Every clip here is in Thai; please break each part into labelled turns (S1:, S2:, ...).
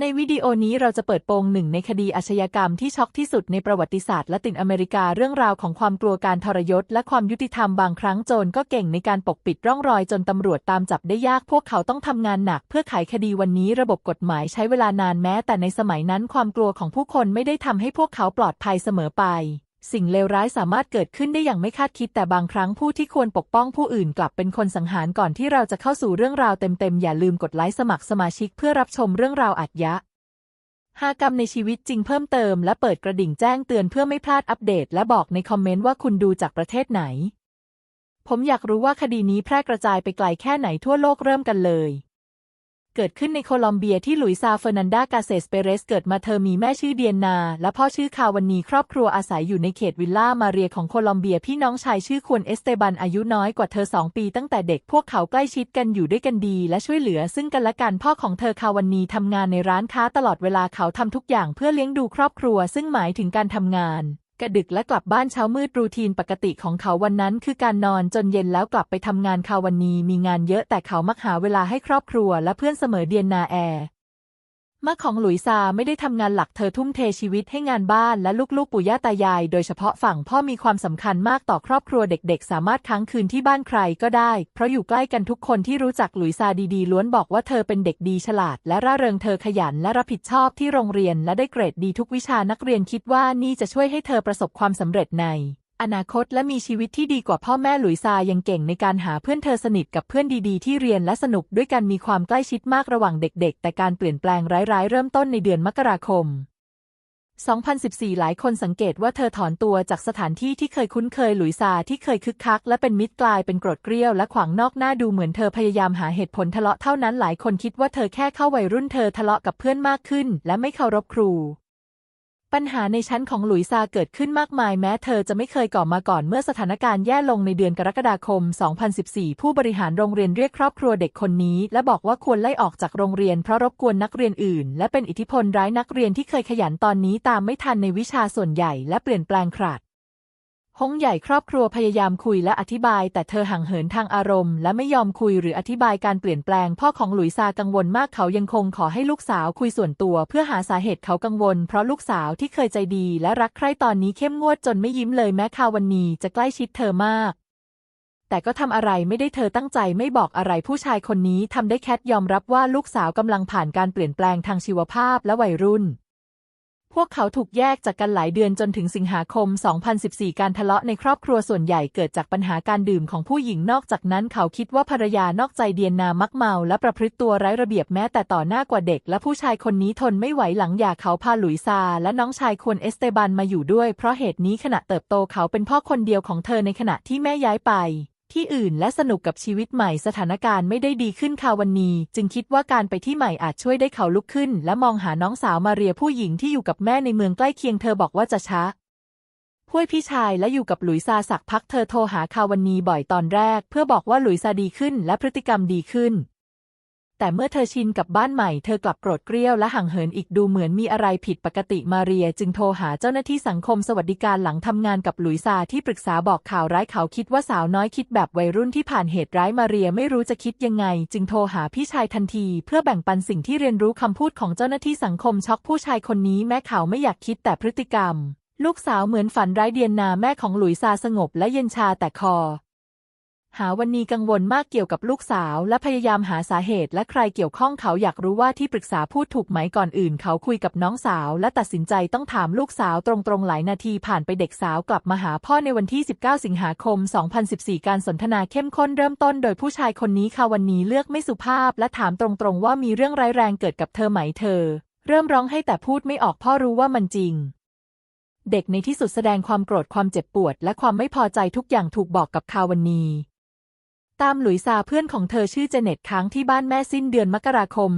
S1: ในวิดีโอนี้เราจะเปิดโปงหนึ่งในคดีอาชญากรรมที่ช็อกที่สุดในประวัติศาสตร์ละตินอเมริกาเรื่องราวของความกลัวการทรยศและความยุติธรรมบางครั้งโจรก็เก่งในการปกปิดร่องรอยจนตำรวจตามจับได้ยากพวกเขาต้องทำงานหนัก เพื่อไขคดีวันนี้ระบบกฎหมายใช้เวลานานแม้ แต่ในสมัยนั้นความกลัวของผู้คนไม่ได้ทำให้พวกเขาปลอดภัยเสมอไป สิ่งเลวร้ายสามารถเกิดขึ้นได้อย่างไม่คาดคิดแต่บางครั้งผู้ที่ควรปกป้องผู้อื่นกลับเป็นคนสังหารก่อนที่เราจะเข้าสู่เรื่องราวเต็มๆ อย่าลืมกดไลค์สมัครสมาชิกเพื่อรับชมเรื่องราวอัจยะหากรรมในชีวิตจริงเพิ่มเติมและเปิดกระดิ่งแจ้งเตือนเพื่อไม่พลาดอัปเดต และบอกในคอมเมนต์ว่าคุณดูจากประเทศไหน ผมอยากรู้ว่าคดีนี้แพร่กระจายไปไกลแค่ไหนทั่วโลกเริ่มกันเลย เกิดขึ้นในโคลอมเบียที่หลุยซาเฟอร์นันดากาเซสเปเรสเกิดมาเธอมีแม่ชื่อเดียนนา และพ่อชื่อคาวันนีครอบครัวอาศัยอยู่ในเขตวิลล่ามาเรียของโคลอมเบียพี่น้องชายชื่อควรเอสเตบันอายุน้อยกว่าเธอสองปีตั้งแต่เด็กพวกเขาใกล้ชิดกันอยู่ด้วยกันดี และช่วยเหลือซึ่งกันและกันพ่อของเธอคาวันนีทำงานในร้านค้าตลอดเวลาเขาทำทุกอย่างเพื่อเลี้ยงดูครอบครัว ซึ่งหมายถึงการทำงาน กระดึกและกลับบ้านเช้ามืดรูทีนปกติของเขาวันนั้นคือการนอนจนเย็นแล้วกลับไปทำงานคาวันนีมีงานเยอะแต่เขามักหาเวลาให้ครอบครัวและเพื่อนเสมอเดียนนาแอร์ มื่อของหลุยซาไม่ได้ทำงานหลักเธอทุ่มเทชีวิตให้งานบ้านและลูกๆปู่ย่าตายาย โดยเฉพาะฝั่งพ่อมีความสำคัญมากต่อครอบครัวเด็กๆ สามารถค้างคืนที่บ้านใครก็ได้ เพราะอยู่ใกล้กันทุกคนที่รู้จักหลุยซาดีๆ ล้วนบอกว่าเธอเป็นเด็กดีฉลาด และร่าเริงเธอขยันและรับผิดชอบที่โรงเรียนและได้เกรดดีทุกวิชานักเรียนคิดว่านี่จะช่วยให้เธอประสบความสำเร็จใน อนาคตและมีชีวิตที่ดีกว่าพ่อแม่หลุยซายังเก่งในการหาเพื่อนเธอสนิทกับเพื่อนดีๆ ที่เรียนและสนุกด้วยกันมีความใกล้ชิดมากระหว่างเด็กๆ แต่การเปลี่ยนแปลงร้ายๆ เริ่มต้นในเดือนมกราคม 2014 หลายคนสังเกตว่าเธอถอนตัวจากสถานที่ที่เคยคุ้นเคยหลุยซาที่เคยคึกคัก และเป็นมิตรกลายเป็นกรธเกรี้ยวและขวางนอกหน้าดูเหมือนเธอพยายามหาเหตุผลทะเลาะเท่านั้นหลายคนคิดว่าเธอแค่เข้าวัยรุ่นเธอทะเลาะกับเพื่อนมากขึ้น และไม่เคารพครู ปัญหาในชั้นของหลุยซาเกิดขึ้นมากมายแม้เธอจะไม่เคยก่อมาก่อนเมื่อสถานการณ์แย่ลงในเดือนกรกฎาคม 2014 ผู้บริหารโรงเรียนเรียกครอบครัวเด็กคนนี้ และบอกว่าควรไล่ออกจากโรงเรียนเพราะรบกวนนักเรียนอื่น และเป็นอิทธิพลร้ายนักเรียนที่เคยขยันตอนนี้ตามไม่ทันในวิชาส่วนใหญ่และเปลี่ยนแปลงขาด ฮงใหญ่ครอบครัวพยายามคุยและอธิบาย แต่เธอห่างเหินทางอารมณ์และไม่ยอมคุยหรืออธิบายการเปลี่ยนแปลง พ่อของหลุยซากังวลมากเขายังคงขอให้ลูกสาวคุยส่วนตัว เพื่อหาสาเหตุเขากังวล เพราะลูกสาวที่เคยใจดี และรักใคร่ตอนนี้เข้มงวดจนไม่ยิ้มเลยแม้คาวันนีจะใกล้ชิดเธอมาก แต่ก็ทำอะไรไม่ได้เธอตั้งใจไม่บอกอะไรผู้ชายคนนี้ทำได้แคทยอมรับว่าลูกสาวกำลังผ่านการเปลี่ยนแปลงทางชีวภาพและวัยรุ่น พวกเขาถูกแยกจากกันหลายเดือนจนถึงสิงหาคม 2014 การทะเลาะในครอบครัวส่วนใหญ่เกิดจากปัญหาการดื่มของผู้หญิงนอกจากนั้นเขาคิดว่าภรรยานอกใจเดียนนามักเมาและประพฤติตัวไร้ระเบียบแม้แต่ต่อหน้ากว่าเด็ก และผู้ชายคนนี้ทนไม่ไหวหลังหย่าเขาพาหลุยซาและน้องชายควรเอสเตบันมาอยู่ด้วย เพราะเหตุนี้ขณะเติบโตเขาเป็นพ่อคนเดียวของเธอในขณะที่แม่ย้ายไป ที่อื่นและสนุกกับชีวิตใหม่สถานการณ์ไม่ได้ดีขึ้นคาวันนีจึงคิดว่าการไปที่ใหม่อาจช่วยได้เขาลุกขึ้น และมองหาน้องสาวมาเรียผู้หญิงที่อยู่กับแม่ในเมืองใกล้เคียงเธอบอกว่าจะช้าพ่วยพี่ชายและอยู่กับหลุยซาสักพักเธอโทรหาคาวันนีบ่อยตอนแรก เพื่อบอกว่าหลุยซาดีขึ้นและพฤติกรรมดีขึ้น แต่เมื่อเธอชินกับบ้านใหม่เธอกลับโกรธเกรี้ยวและห่างเหินอีกดูเหมือนมีอะไรผิดปกติมาเรียจึงโทรหาเจ้าหน้าที่สังคมสวัสดิการหลังทำงานกับหลุยซาที่ปรึกษาบอกข่าวร้ายเขาคิดว่าสาวน้อยคิดแบบวัยรุ่นที่ผ่านเหตุร้ายมาเรียไม่รู้จะคิดยังไง จึงโทรหาพี่ชายทันที เพื่อแบ่งปันสิ่งที่เรียนรู้คำพูดของเจ้าหน้าที่สังคมช็อกผู้ชายคนนี้แม้เขาไม่อยากคิดแต่พฤติกรรม ลูกสาวเหมือนฝันร้ายเดียนนาแม่ของหลุยซาสงบและเย็นชาแต่คอ หาวันนี้กังวลมากเกี่ยวกับลูกสาว และพยายามหาสาเหตุ และใครเกี่ยวข้องเขาอยากรู้ว่าที่ปรึกษาพูดถูกไหมก่อนอื่น เขาคุยกับน้องสาว และตัดสินใจต้องถามลูกสาวตรงๆหลายนาทีผ่านไปเด็กสาวกลับมาหาพ่อในวันที่ 19 สิงหาคม 2014 การสนทนาเข้มข้นเริ่มต้นโดยผู้ชายคนนี้ค่ะวันนี้เลือกไม่สุภาพ และถามตรงๆว่ามีเรื่องร้ายแรงเกิดกับเธอไหมเธอ เริ่มร้องให้แต่พูดไม่ออกพ่อรู้ว่ามันจริงเด็กในที่สุดแสดงความโกรธความเจ็บปวด และความไม่พอใจทุกอย่างถูกบอกกับคาวันนี ตามหลุยซาเพื่อนของเธอชื่อเจเน็ตค้างที่บ้านแม่สิ้นเดือนมกราคม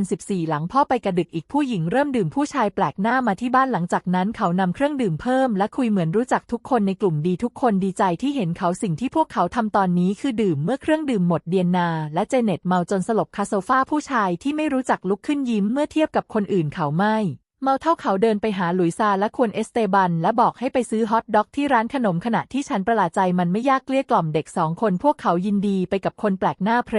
S1: 2014 หลังพ่อไปกระดึกอีกผู้หญิงเริ่มดื่มผู้ชายแปลกหน้ามาที่บ้านหลังจากนั้นเขานำเครื่องดื่มเพิ่มและคุยเหมือนรู้จักทุกคนในกลุ่มดีทุกคนดีใจที่เห็นเขาสิ่งที่พวกเขาทำตอนนี้คือดื่มเมื่อเครื่องดื่มหมดเดียนนา และเจเน็ตเมาจนสลบคาโซฟาผู้ชายที่ไม่รู้จักลุกขึ้นยิ้มเมื่อเทียบกับคนอื่นเขาไม่ เมาเท่าเขาเดินไปหาหลุยซาและควนเอสเตบัน และบอกให้ไปซื้อฮอทด็อกที่ร้านขนมขณะที่ฉันประหลาดใจมันไม่ยากเกลี้ยกล่อมเด็กสองคนพวกเขายินดีไปกับคนแปลกหน้าเพร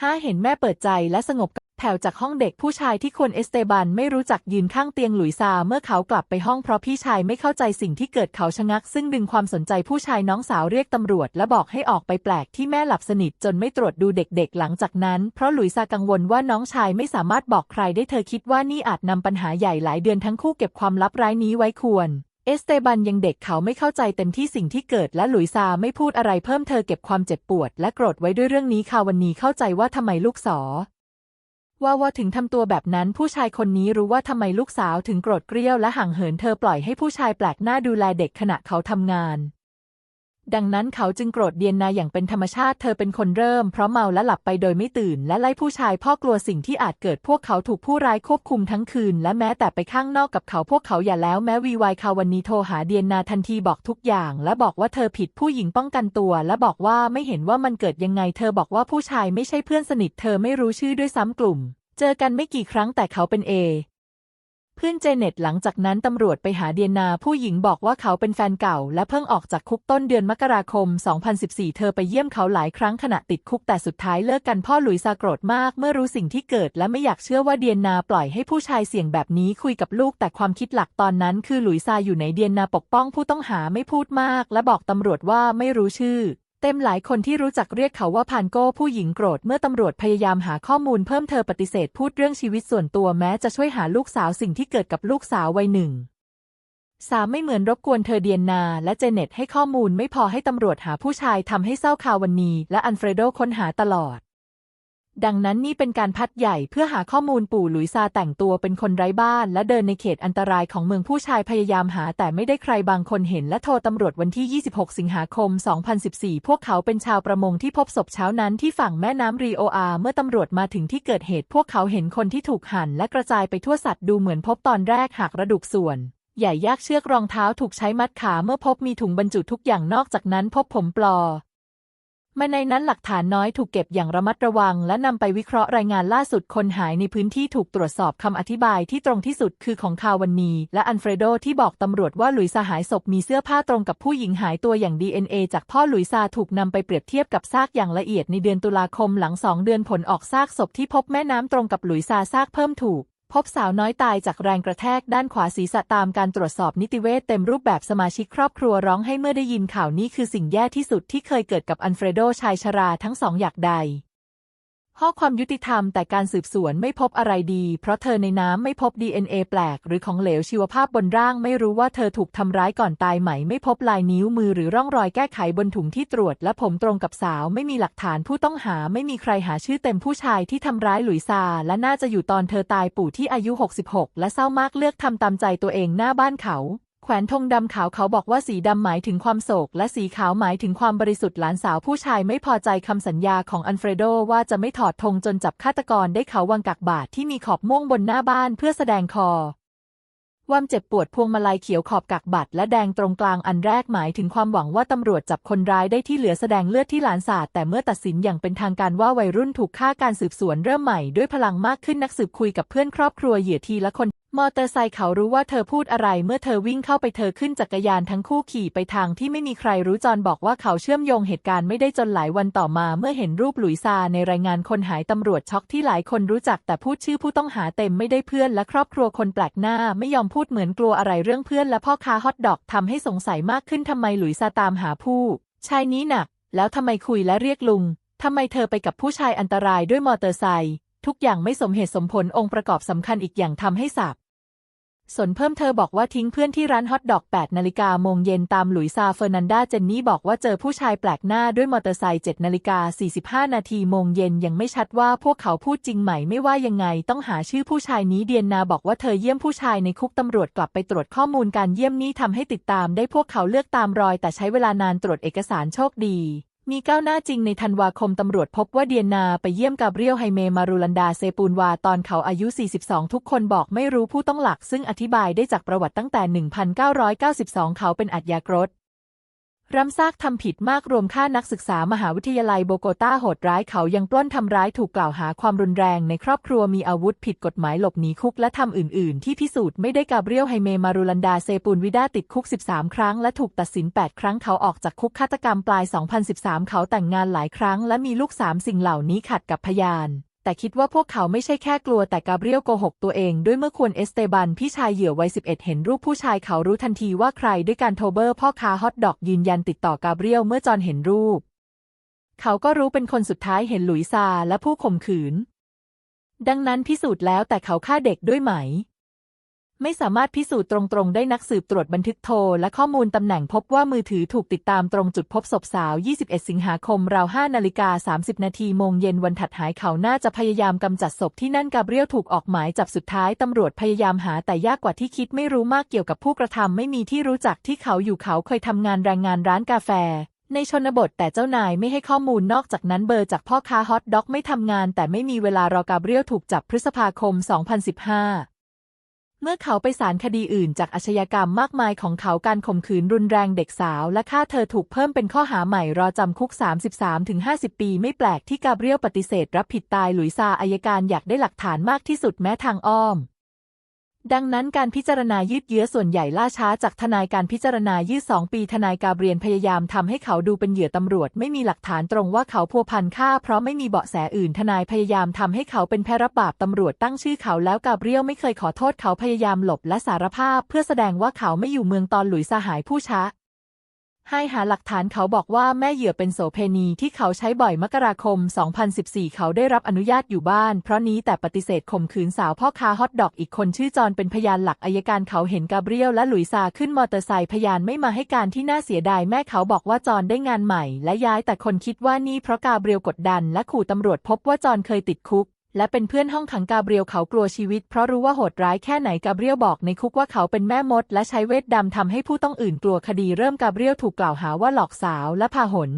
S1: ห้าเห็นแม่เปิดใจและสงบ แถวจากห้องเด็กผู้ชายที่ควรเอสเตบันไม่รู้จักยืนข้างเตียงหลุยซาเมื่อเขากลับไปห้องเพราะพี่ชายไม่เข้าใจสิ่งที่เกิดเขาชะงัก ซึ่งดึงความสนใจผู้ชายน้องสาวเรียกตำรวจ และบอกให้ออกไปแปลกที่แม่หลับสนิทจนไม่ตรวจดูเด็กๆ หลังจากนั้น เพราะหลุยซากังวลว่าน้องชายไม่สามารถบอกใครได้เธอคิดว่านี่อาจนำปัญหาใหญ่หลายเดือนทั้งคู่เก็บความลับร้ายนี้ไว้ควรเอสเตบันยังเด็กเขาไม่เข้าใจเต็มที่สิ่งที่เกิดและหลุยซาไม่พูดอะไรเพิ่มเธอเก็บความเจ็บปวด และโกรธไว้ด้วยเรื่องนี้ค่ะวันนี้เข้าใจว่าทำไมลูกสอ ว่าว่าถึงทำตัวแบบนั้นผู้ชายคนนี้รู้ว่าทำไมลูกสาวถึงโกรธเกรี้ยวและห่างเหินเธอปล่อยให้ผู้ชายแปลกหน้าดูแลเด็กขณะเขาทำงาน ดังนั้นเขาจึงโกรธเดียนนาอย่างเป็นธรรมชาติเธอเป็นคนเริ่มเพราะเมาและหลับไปโดยไม่ตื่น และไล่ผู้ชายพ่อกลัวสิ่งที่อาจเกิดพวกเขาถูกผู้ร้ายควบคุมทั้งคืน และแม้แต่ไปข้างนอกกับเขาพวกเขาอย่าแล้วแม้วีวายคาวันนี้โทรหาเดียนนาทันทีบอกทุกอย่าง และบอกว่าเธอผิดผู้หญิงป้องกันตัว และบอกว่าไม่เห็นว่ามันเกิดยังไง เธอบอกว่าผู้ชายไม่ใช่เพื่อนสนิท เธอไม่รู้ชื่อด้วยซ้ำกลุ่ม เจอกันไม่กี่ครั้งแต่เขาเป็นเอ เพื่อนเจเน็ตหลังจากนั้นตำรวจไปหาเดียนาผู้หญิงบอกว่าเขาเป็นแฟนเก่า และเพิ่งออกจากคุกต้นเดือนมกราคม 2014 เธอไปเยี่ยมเขาหลายครั้งขณะติดคุกแต่สุดท้ายเลิกกันพ่อหลุยซาโกรธมากเมื่อรู้สิ่งที่เกิด และไม่อยากเชื่อว่าเดียนาปล่อยให้ผู้ชายเสี่ยงแบบนี้คุยกับลูก แต่ความคิดหลักตอนนั้น คือหลุยซาอยู่ในเดียนาปกป้องผู้ต้องหาไม่พูดมาก และบอกตำรวจว่าไม่รู้ชื่อ เต็มหลายคนที่รู้จักเรียกเขาว่าพานโก้ผู้หญิงโกรธเมื่อตำรวจพยายามหาข้อมูลเพิ่มเธอปฏิเสธพูดเรื่องชีวิตส่วนตัวแม้จะช่วยหาลูกสาวสิ่งที่เกิดกับลูกสาววัยหนึ่งสามไม่เหมือนรบกวนเธอเดียนนาและเจเน็ตให้ข้อมูลไม่พอให้ตำรวจหาผู้ชายทำให้เศร้าคาวันนีและอันเฟรโดค้นหาตลอด ดังนั้นนี่เป็นการพัดใหญ่เพื่อหาข้อมูลปู่หลุยซาแต่งตัวเป็นคนไร้บ้าน และเดินในเขตอันตรายของเมืองผู้ชายพยายามหา แต่ไม่ได้ใครบางคนเห็นและโทรตำรวจวันที่ 26 สิงหาคม 2014 พวกเขาเป็นชาวประมงที่พบศพเช้านั้นที่ฝั่งแม่น้ำรีโออาเมื่อตำรวจมาถึงที่เกิดเหตุ พวกเขาเห็นคนที่ถูกหั่นและกระจายไปทั่วสัตว์ดูเหมือนพบตอนแรกหักกระดูกส่วนใหญ่ยากเชือกรองเท้าถูกใช้มัดขาเมื่อพบมีถุงบรรจุทุกอย่างนอกจากนั้นพบผมปลอ มาในนั้นหลักฐานน้อยถูกเก็บอย่างระมัดระวัง และนำไปวิเคราะห์รายงานล่าสุดคนหายในพื้นที่ถูกตรวจสอบคำอธิบายที่ตรงที่สุดคือของคาวันนีและอันเฟรโดที่บอกตำรวจว่าหลุยซาหายศพมีเสื้อผ้าตรงกับผู้หญิงหายตัวอย่าง DNA จากพ่อหลุยซาถูกนำไปเปรียบเทียบกับซากอย่างละเอียดในเดือนตุลาคมหลังสองเดือนผลออกซากศพที่พบแม่น้ำตรงกับหลุยซาซากเพิ่มถูก พบสาวน้อยตายจากแรงกระแทกด้านขวาศีรษะตามการตรวจสอบนิติเวชเต็มรูปแบบสมาชิกครอบครัวร้องให้เมื่อได้ยินข่าวนี้คือสิ่งแย่ที่สุดที่เคยเกิดกับอันเฟรโดชายชราทั้งสองอยากใด ข้อความยุติธรรมแต่การสืบสวนไม่พบอะไรดี เพราะเธอในน้ำไม่พบ DNA แปลก หรือของเหลวชีวภาพบนร่าง ไม่รู้ว่าเธอถูกทำร้ายก่อนตายไหม ไม่พบลายนิ้วมือหรือร่องรอยแก้ไขบนถุงที่ตรวจ และผมตรงกับสาวไม่มีหลักฐานผู้ต้องหาไม่มีใครหาชื่อเต็มผู้ชายที่ทำร้ายหลุยซา และน่าจะอยู่ตอนเธอตายปู่ที่อายุ 66 และเศร้ามากเลือกทำตามใจตัวเองหน้าบ้านเขา แขวนธงดำขาวเขาบอกว่าสีดำหมายถึงความโศก และสีขาวหมายถึงความบริสุทธิ์หลานสาวผู้ชายไม่พอใจคำสัญญาของอันเฟรโดว่าจะไม่ถอดธงจนจับฆาตกรได้เขาวางกักบาทที่มีขอบม่วงบนหน้าบ้านเพื่อแสดงคอความเจ็บปวดพวงมาลัยเขียวขอบกักบัตรและแดงตรงกลางอันแรกหมายถึงความหวังว่าตำรวจจับคนร้ายได้ที่เหลือแสดงเลือดที่หลานสาดแต่เมื่อตัดสินอย่างเป็นทางการว่าวัยรุ่นถูกฆ่าการสืบสวนเริ่มใหม่ด้วยพลังมากขึ้นนักสืบคุยกับเพื่อนครอบครัวเหยื่อทีละคน มอเตอร์ไซค์เขารู้ว่าเธอพูดอะไรเมื่อเธอวิ่งเข้าไปเธอขึ้นจักรยานทั้งคู่ขี่ไปทางที่ไม่มีใครรู้จอนบอกว่าเขาเชื่อมโยงเหตุการณ์ไม่ได้จนหลายวันต่อมาเมื่อเห็นรูปหลุยซาในรายงานคนหายตำรวจช็อกที่หลายคนรู้จักแต่พูดชื่อผู้ต้องหาเต็มไม่ได้เพื่อนและครอบครัวคนแปลกหน้าไม่ยอมพูดเหมือนกลัวอะไรเรื่องเพื่อนและพ่อค้าฮอทดอกทำให้สงสัยมากขึ้นทำไมหลุยซาตามหาผู้ชายนี้หนัก แล้วทำไมคุยและเรียกลุงทำไมเธอไปกับผู้ชายอันตรายด้วยมอเตอร์ไซค์ทุกอย่างไม่สมเหตุสมผลองค์ประกอบสำคัญอีกอย่างทำให้สับ สนเพิ่มเธอบอกว่าทิ้งเพื่อนที่ร้านฮอทดอก8นาฬิกาโมงเย็นตามหลุยซาเฟอร์นันดาเจนนี่บอกว่าเจอผู้ชายแปลกหน้าด้วยมอเตอร์ไซค์7นาฬิกา45 นาทีโมงเย็นยังไม่ชัดว่าพวกเขาพูดจริงไหมไม่ว่ายังไงต้องหาชื่อผู้ชายนี้เดียนนาบอกว่าเธอเยี่ยมผู้ชายในคุกตำรวจกลับไปตรวจข้อมูลการเยี่ยมนี้ทำให้ติดตามได้พวกเขาเลือกตามรอยแต่ใช้เวลานานตรวจเอกสารโชคดี มีก้าวหน้าจริงในธันวาคมตำรวจพบว่าเดียนาไปเยี่ยมกาเบรียลไฮเมมารูลันดาเซปูนวาตอนเขาอายุ 42 ทุกคนบอกไม่รู้ผู้ต้องหลักซึ่งอธิบายได้จากประวัติตั้งแต่ 1992 เขาเป็นอัจยากร รำซากทำผิดมากรวมฆ่านักศึกษามหาวิทยาลัยโบโกตาโหดร้ายเขายังปล้นทำร้ายถูกกล่าวหาความรุนแรงในครอบครัวมีอาวุธผิดกฎหมายหลบหนีคุกและทำอื่น ๆ ที่พิสูจน์ไม่ได้กาเบรียลไฮเมมารูลันดาเซปูนวิดาติดคุก 13 ครั้ง และถูกตัดสิน 8 ครั้งเขาออกจากคุกฆาตกรรมปลาย 2013 เขาแต่งงานหลายครั้ง และมีลูกสามสิ่งเหล่านี้ขัดกับพยาน แต่คิดว่าพวกเขาไม่ใช่แค่กลัวแต่กาเบรียลโกหกตัวเอง ด้วยเมื่อควรเอสเตบันพี่ชายเหยื่อวัย 11 เห็นรูปผู้ชายเขารู้ทันทีว่าใครด้วยการโทรเบอร์พ่อค้าฮอตดอกยืนยันติดต่อกาเบรียลเมื่อจอนเห็นรูป เขาก็รู้เป็นคนสุดท้ายเห็นหลุยซาและผู้ข่มขืน ดังนั้นพิสูจน์แล้วแต่เขาฆ่าเด็กด้วยไหม ไม่สามารถพิสูจน์ตรงๆ ได้นักสืบตรวจบันทึกโทร และข้อมูลตำแหน่งพบว่ามือถือถูกติดตามตรงจุดพบศพสาว 21 สิงหาคม ราว 5 นาฬิกา 30 นาทีโมงเย็นวันถัดหายเขาน่าจะพยายามกำจัดศพที่นั่นกาเบรียลถูกออกหมายจับสุดท้ายตำรวจพยายามหาแต่ยากกว่าที่คิดไม่รู้มากเกี่ยวกับผู้กระทำไม่มีที่รู้จักที่เขาอยู่เขาเคยทำงานแรงงานร้านกาแฟในชนบทแต่เจ้านายไม่ให้ข้อมูลนอกจากนั้นเบอร์จากพ่อค้าฮอทด็อกไม่ทำงานแต่ไม่มีเวลารอกาเบรียลถูกจับพฤษภาคม 2015 เมื่อเขาไปสารคดีอื่นจากอาชญากรรมมากมายของเขาการข่มขืนรุนแรงเด็กสาว และฆ่าเธอถูกเพิ่มเป็นข้อหาใหม่รอจำคุก 33-50 ปี ไม่แปลกที่กาเบรียลปฏิเสธรับผิดตายหลุยซาอายการอยากได้หลักฐานมากที่สุดแม้ทางอ้อม ดังนั้นการพิจารณายืดเยื้อส่วนใหญ่ล่าช้าจากทนายการพิจารณายืดสองปีทนายกาเบรียนพยายามทำให้เขาดูเป็นเหยื่อตำรวจ ไม่มีหลักฐานตรงว่าเขาพัวพันฆ่า เพราะไม่มีเบาะแสอื่นทนายพยายามทำให้เขาเป็นแพรับบาปตำรวจตั้งชื่อเขาแล้วกาเบรียลไม่เคยขอโทษเขาพยายามหลบและสารภาพ เพื่อแสดงว่าเขาไม่อยู่เมืองตอนหลุยสหายผู้ช้า ให้หาหลักฐานเขาบอกว่าแม่เหยื่อเป็นโสเพณีที่เขาใช้บ่อยมกราคม 2014 เขาได้รับอนุญาตอยู่บ้าน เพราะนี้แต่ปฏิเสธข่มขืนสาวพ่อค้าฮอทดอกอีกคนชื่อจอนเป็นพยานหลักอายการเขาเห็นกาเบรียลและหลุยซาขึ้นมอเตอร์ไซค์พยานไม่มาให้การที่น่าเสียดายแม่เขาบอกว่าจอนได้งานใหม่ และย้ายแต่คนคิดว่านี่เพราะกาเบรียลกดดัน และขู่ตำรวจพบว่าจอนเคยติดคุก และเป็นเพื่อนห้องขังกาเบรียลเขากลัวชีวิตเพราะรู้ว่าโหดร้ายแค่ไหนกาเบรียลบอกในคุกว่าเขาเป็นแม่มด และใช้เวทดำทำให้ผู้ต้องอื่นกลัวคดีเริ่มกาเบรียลถูกกล่าวหาว่าหลอกสาวและพาหน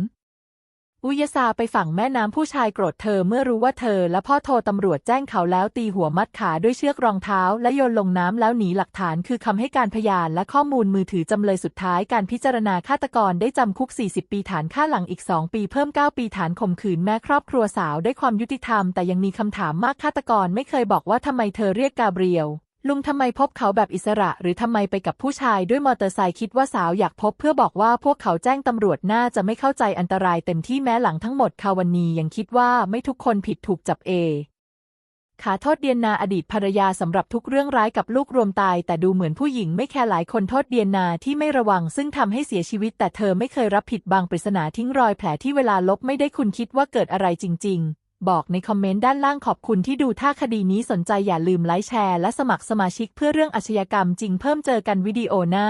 S1: อุยซาไปฝั่งแม่น้ำผู้ชายโกรธเธอเมื่อรู้ว่าเธอ และพ่อโทรตำรวจแจ้งเขาแล้วตีหัวมัดขาด้วยเชือกรองเท้า และโยนลงน้ำแล้วหนีหลักฐานคือคำให้การพยานและข้อมูลมือถือจำเลยสุดท้ายการพิจารณาฆาตกรได้จำคุก 40 ปีฐานฆ่าหลังอีก 2 ปีเพิ่ม 9 ปีฐานข่มขืนแม่ครอบครัวสาวได้ความยุติธรรม แต่ยังมีคำถามมากฆาตกรไม่เคยบอกว่าทำไมเธอเรียกกาเบรียล ลุงทำไมพบเขาแบบอิสระ หรือทำไมไปกับผู้ชายด้วยมอเตอร์ไซค์คิดว่าสาวอยากพบเพื่อบอกว่าพวกเขาแจ้งตำรวจน่าจะไม่เข้าใจอันตรายเต็มที่แม้หลังทั้งหมดคาวันนียังคิดว่าไม่ทุกคนผิดถูกจับเอขาโทษเดียนนาอดีตภรรยาสำหรับทุกเรื่องร้ายกับลูกรวมตาย แต่ดูเหมือนผู้หญิงไม่แคร์หลายคนโทษเดียนนาที่ไม่ระวัง ซึ่งทำให้เสียชีวิต แต่เธอไม่เคยรับผิดบางปริศนาทิ้งรอยแผลที่เวลาลบไม่ได้คุณคิดว่าเกิดอะไรจริง ๆ บอกในคอมเมนต์ด้านล่างขอบคุณที่ดูถ้าคดีนี้สนใจอย่าลืมไลค์แชร์และสมัครสมาชิกเพื่อเรื่องอาชญากรรมจริงเพิ่มเจอกันวิดีโอหน้า